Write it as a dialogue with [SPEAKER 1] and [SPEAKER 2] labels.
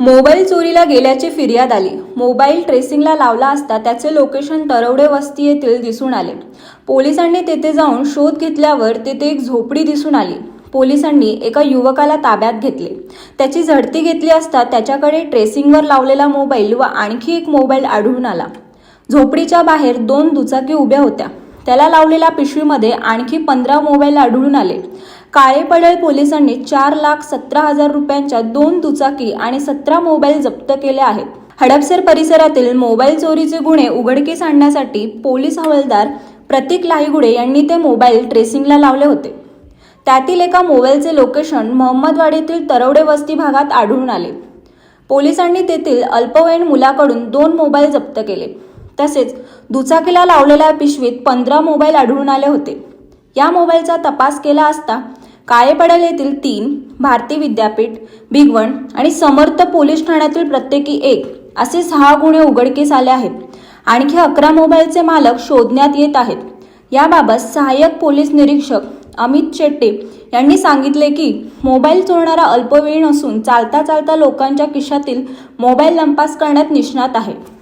[SPEAKER 1] Mobile चोरीला गेल्याची फिर्याद आली. मोबाईल ट्रेसिंगला लावला असता त्याचे लोकेशन तरवडे वस्ती येथील दिसून आले. पोलिसांनी तेथे जाऊन शोध घेतल्यावर तेथे एक झोपडी दिसून आली. पोलिसांनी एका युवकाला ताब्यात घेतले. त्याची झडती घेतली असता त्याच्याकडे ट्रेसिंगवर लावलेला मोबाईल व आणखी एक मोबाईल आढळून आला. झोपडीच्या बाहेर दोन दुचाकी उभ्या होत्या. त्याला लावलेल्या पिशवीमध्ये आणखी पंधरा मोबाईल आढळून आले. काळेपडळ पोलिसांनी चार लाख सतरा हजार रुपयांच्या दोन दुचाकी आणि सतरा मोबाईल जप्त केले आहेत. हडपसर परिसरातील मोबाईल चोरीचे गुन्हे उघडकीस आणण्यासाठी पोलीस हवालदार प्रतीक लाहीगुडे यांनी ते मोबाईल ट्रेसिंगला लावले होते. त्यातील एका मोबाईलचे लोकेशन मोहम्मदवाडीतील तरवडे वस्ती भागात आढळून आले. पोलिसांनी तेथील अल्पवयीन मुलाकडून दोन मोबाईल जप्त केले. तसेच दुचाकीला लावलेल्या पिशवीत पंधरा मोबाईल आढळून आले होते. या मोबाईलचा तपास केला असता काळेपडल येथील तीन भारती विद्यापीठ भिगवण आणि समर्थ पोलीस ठाण्यातील प्रत्येकी एक असे सहा गुन्हे उघडकीस आले आहेत. आणखी अकरा मोबाईलचे मालक शोधण्यात येत आहेत. याबाबत सहाय्यक पोलीस निरीक्षक अमित शेट्टे यांनी सांगितले की मोबाईल चोरणारा अल्पवयीन असून चालता चालता लोकांच्या खिशातील मोबाईल लंपास करण्यात निष्णात आहे.